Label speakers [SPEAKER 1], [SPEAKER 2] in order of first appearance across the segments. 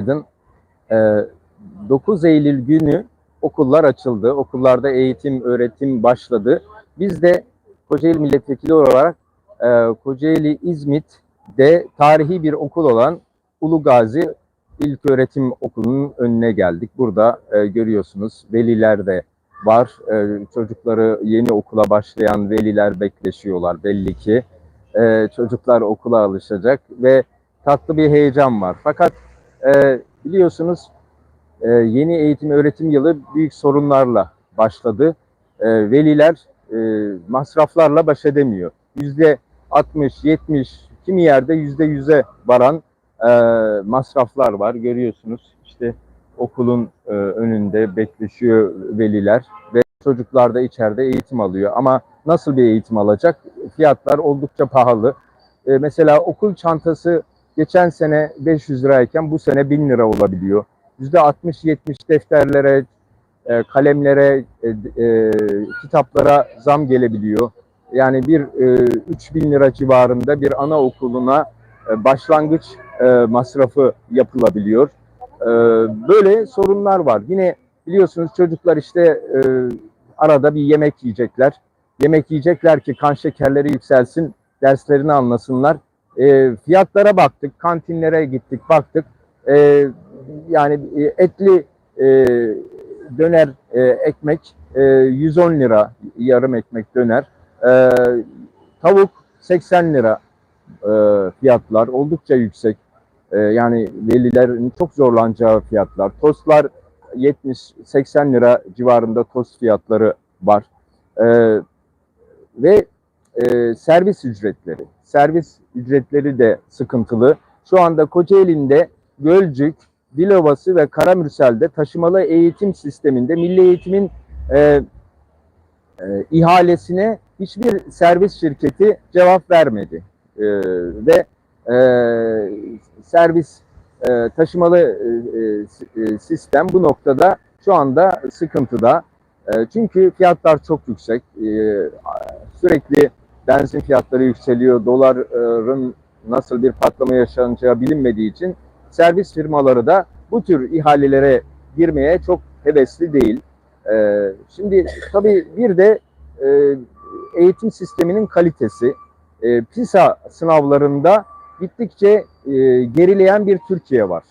[SPEAKER 1] Günaydın. Ee, 9 Eylül günü okullar açıldı. Okullarda eğitim, öğretim başladı. Biz de Kocaeli Milletvekili olarak e, Kocaeli İzmit'de tarihi bir okul olan Ulu Gazi İlköğretim Okulu'nun önüne geldik. Burada e, görüyorsunuz veliler de var. E, çocukları yeni okula başlayan veliler bekleşiyorlar belli ki. E, çocuklar okula alışacak ve tatlı bir heyecan var. Fakat e, biliyorsunuz e, yeni eğitim öğretim yılı büyük sorunlarla başladı. E, veliler e, masraflarla baş edemiyor. Yüzde 60, 70, kimi yerde yüzde yüze varan e, masraflar var. Görüyorsunuz işte okulun e, önünde bekleşiyor veliler ve çocuklar da içeride eğitim alıyor. Ama nasıl bir eğitim alacak? Fiyatlar oldukça pahalı. E, mesela okul çantası geçen sene 500 lirayken bu sene 1000 lira olabiliyor. %60-70 defterlere, e, kalemlere, e, e, kitaplara zam gelebiliyor. Yani bir e, 3000 lira civarında bir anaokuluna e, başlangıç masrafı yapılabiliyor. Böyle sorunlar var. Yine biliyorsunuz çocuklar işte arada bir yemek yiyecekler. Yemek yiyecekler ki kan şekerleri yükselsin, derslerini anlasınlar. E, fiyatlara baktık, kantinlere gittik, baktık. E, yani e, etli e, döner e, ekmek e, 110 lira, yarım ekmek döner. E, tavuk 80 lira e, fiyatlar, oldukça yüksek. E, yani velilerin çok zorlanacağı fiyatlar. Tostlar 70-80 lira civarında tost fiyatları var. E, ve e, servis ücretleri. Servis ücretleri de sıkıntılı. Şu anda Kocaeli'nde Gölcük, Dilovası ve Karamürsel'de taşımalı eğitim sisteminde milli eğitimin e, e, ihalesine hiçbir servis şirketi cevap vermedi. E, ve e, servis e, taşımalı e, e, sistem bu noktada şu anda sıkıntıda. E, çünkü fiyatlar çok yüksek. E, sürekli benzin fiyatları yükseliyor. Doların nasıl bir patlama yaşanacağı bilinmediği için servis firmaları da bu tür ihalelere girmeye çok hevesli değil. Ee, şimdi tabii bir de e, eğitim sisteminin kalitesi. E, PISA sınavlarında gittikçe e, gerileyen bir Türkiye var.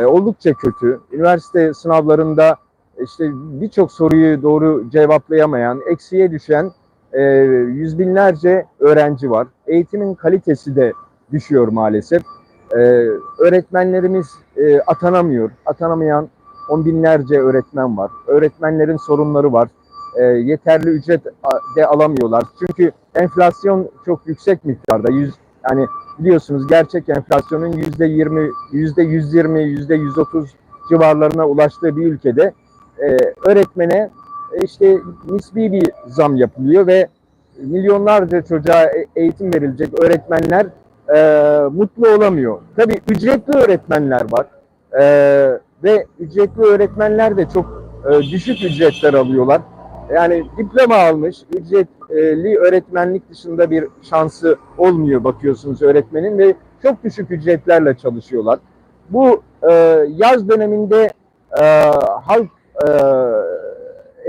[SPEAKER 1] E, oldukça kötü. Üniversite sınavlarında işte birçok soruyu doğru cevaplayamayan, eksiye düşen e, yüz binlerce öğrenci var. Eğitimin kalitesi de düşüyor maalesef. E, öğretmenlerimiz e, atanamıyor. Atanamayan on binlerce öğretmen var. Öğretmenlerin sorunları var. E, yeterli ücret de alamıyorlar. Çünkü enflasyon çok yüksek miktarda. Yüz, yani biliyorsunuz gerçek enflasyonun yüzde yirmi, yüzde yüz yirmi, yüzde yüz otuz civarlarına ulaştığı bir ülkede e, öğretmene işte nisbi bir zam yapılıyor ve milyonlarca çocuğa e, eğitim verilecek öğretmenler e, mutlu olamıyor. Tabii ücretli öğretmenler var e, ve ücretli öğretmenler de çok e, düşük ücretler alıyorlar. Yani diploma almış, ücretli öğretmenlik dışında bir şansı olmuyor bakıyorsunuz öğretmenin ve çok düşük ücretlerle çalışıyorlar. Bu e, yaz döneminde e, halk e,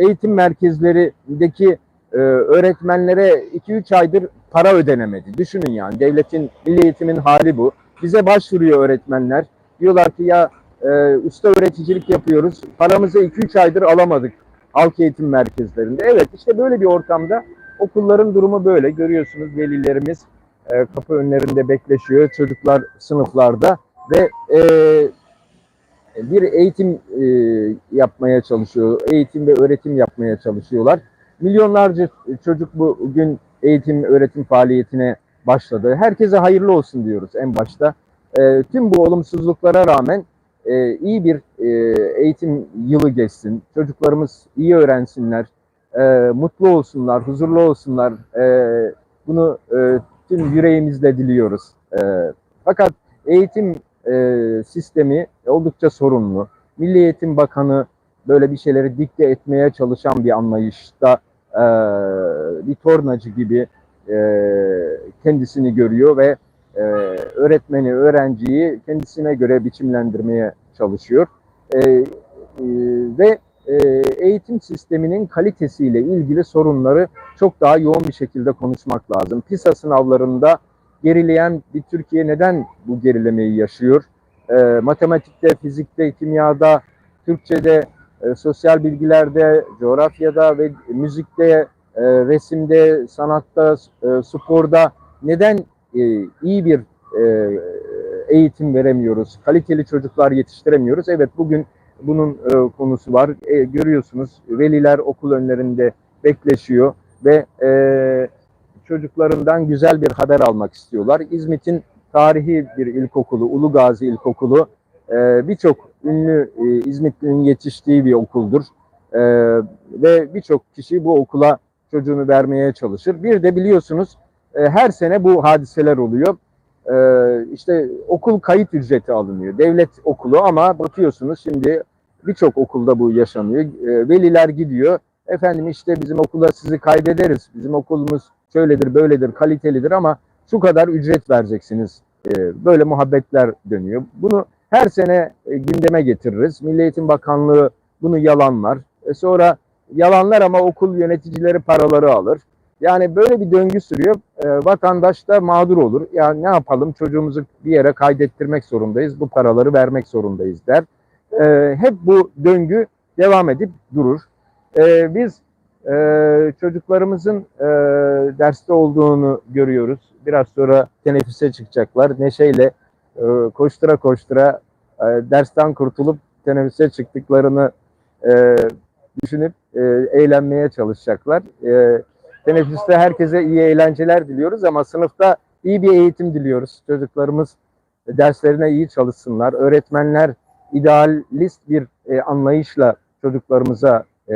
[SPEAKER 1] eğitim merkezlerindeki e, öğretmenlere 2-3 aydır para ödenemedi. Düşünün yani devletin, milli eğitimin hali bu. Bize başvuruyor öğretmenler. Diyorlar ki ya e, usta öğreticilik yapıyoruz. Paramızı 2-3 aydır alamadık halk eğitim merkezlerinde. Evet işte böyle bir ortamda okulların durumu böyle. Görüyorsunuz velilerimiz e, kapı önlerinde bekleşiyor. Çocuklar sınıflarda ve e, bir eğitim e, yapmaya çalışıyor. Eğitim ve öğretim yapmaya çalışıyorlar. Milyonlarca çocuk bugün eğitim öğretim faaliyetine başladı. Herkese hayırlı olsun diyoruz en başta. E, tüm bu olumsuzluklara rağmen e, iyi bir e, eğitim yılı geçsin. Çocuklarımız iyi öğrensinler, e, mutlu olsunlar, huzurlu olsunlar. E, bunu e, tüm yüreğimizle diliyoruz. E, fakat eğitim e, sistemi oldukça sorunlu. Milli Eğitim Bakanı böyle bir şeyleri dikte etmeye çalışan bir anlayışta e, bir tornacı gibi e, kendisini görüyor ve e, öğretmeni, öğrenciyi kendisine göre biçimlendirmeye çalışıyor. E, e, ve e, eğitim sisteminin kalitesiyle ilgili sorunları çok daha yoğun bir şekilde konuşmak lazım. PISA sınavlarında gerileyen bir Türkiye neden bu gerilemeyi yaşıyor? E, matematikte, fizikte, kimyada, Türkçe'de, e, sosyal bilgilerde, coğrafyada ve müzikte, e, resimde, sanatta, e, sporda neden e, iyi bir e, eğitim veremiyoruz? Kaliteli çocuklar yetiştiremiyoruz. Evet bugün bunun e, konusu var. E, görüyorsunuz veliler okul önlerinde bekleşiyor ve e, çocuklarından güzel bir haber almak istiyorlar. İzmit'in tarihi bir ilkokulu, Ulu Gazi İlkokulu e, birçok ünlü e, İzmitli'nin yetiştiği bir okuldur. E, ve birçok kişi bu okula çocuğunu vermeye çalışır. Bir de biliyorsunuz her sene bu hadiseler oluyor. İşte okul kayıt ücreti alınıyor. Devlet okulu ama bakıyorsunuz şimdi birçok okulda bu yaşanıyor. Veliler gidiyor. Efendim işte bizim okula sizi kaydederiz. Bizim okulumuz şöyledir, böyledir, kalitelidir ama şu kadar ücret vereceksiniz. E, böyle muhabbetler dönüyor. Bunu her sene e, gündeme getiririz. Milli Eğitim Bakanlığı bunu yalanlar. E, sonra yalanlar ama okul yöneticileri paraları alır. Yani böyle bir döngü sürüyor. E, vatandaş da mağdur olur. Yani ne yapalım çocuğumuzu bir yere kaydettirmek zorundayız. Bu paraları vermek zorundayız der. Hep bu döngü devam edip durur. Biz e, çocuklarımızın e, derste olduğunu görüyoruz. Biraz sonra teneffüse çıkacaklar. Neşeyle e, koştura koştura e, dersten kurtulup teneffüse çıktıklarını e, düşünüp e, eğlenmeye çalışacaklar. E, teneffüste herkese iyi eğlenceler diliyoruz ama sınıfta iyi bir eğitim diliyoruz. Çocuklarımız derslerine iyi çalışsınlar. Öğretmenler idealist bir e, anlayışla çocuklarımıza e,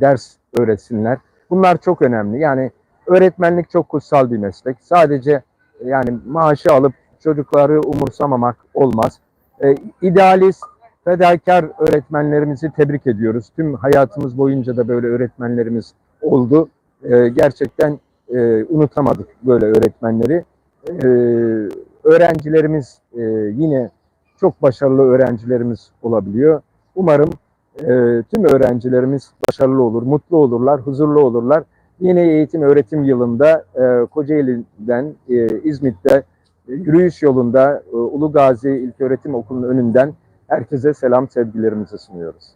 [SPEAKER 1] ders öğretsinler. Bunlar çok önemli. Yani öğretmenlik çok kutsal bir meslek. Sadece yani maaşı alıp çocukları umursamamak olmaz. E, idealist, fedakar öğretmenlerimizi tebrik ediyoruz. Tüm hayatımız boyunca da böyle öğretmenlerimiz oldu. E, gerçekten e, unutamadık böyle öğretmenleri. E, öğrencilerimiz e, yine çok başarılı öğrencilerimiz olabiliyor. Umarım e, tüm öğrencilerimiz başarılı olur, mutlu olurlar, huzurlu olurlar. Yeni eğitim öğretim yılında e, Kocaeli'den e, İzmit'te e, yürüyüş yolunda e, Ulu Gazi İlköğretim Okulu'nun önünden herkese selam sevgilerimizi sunuyoruz.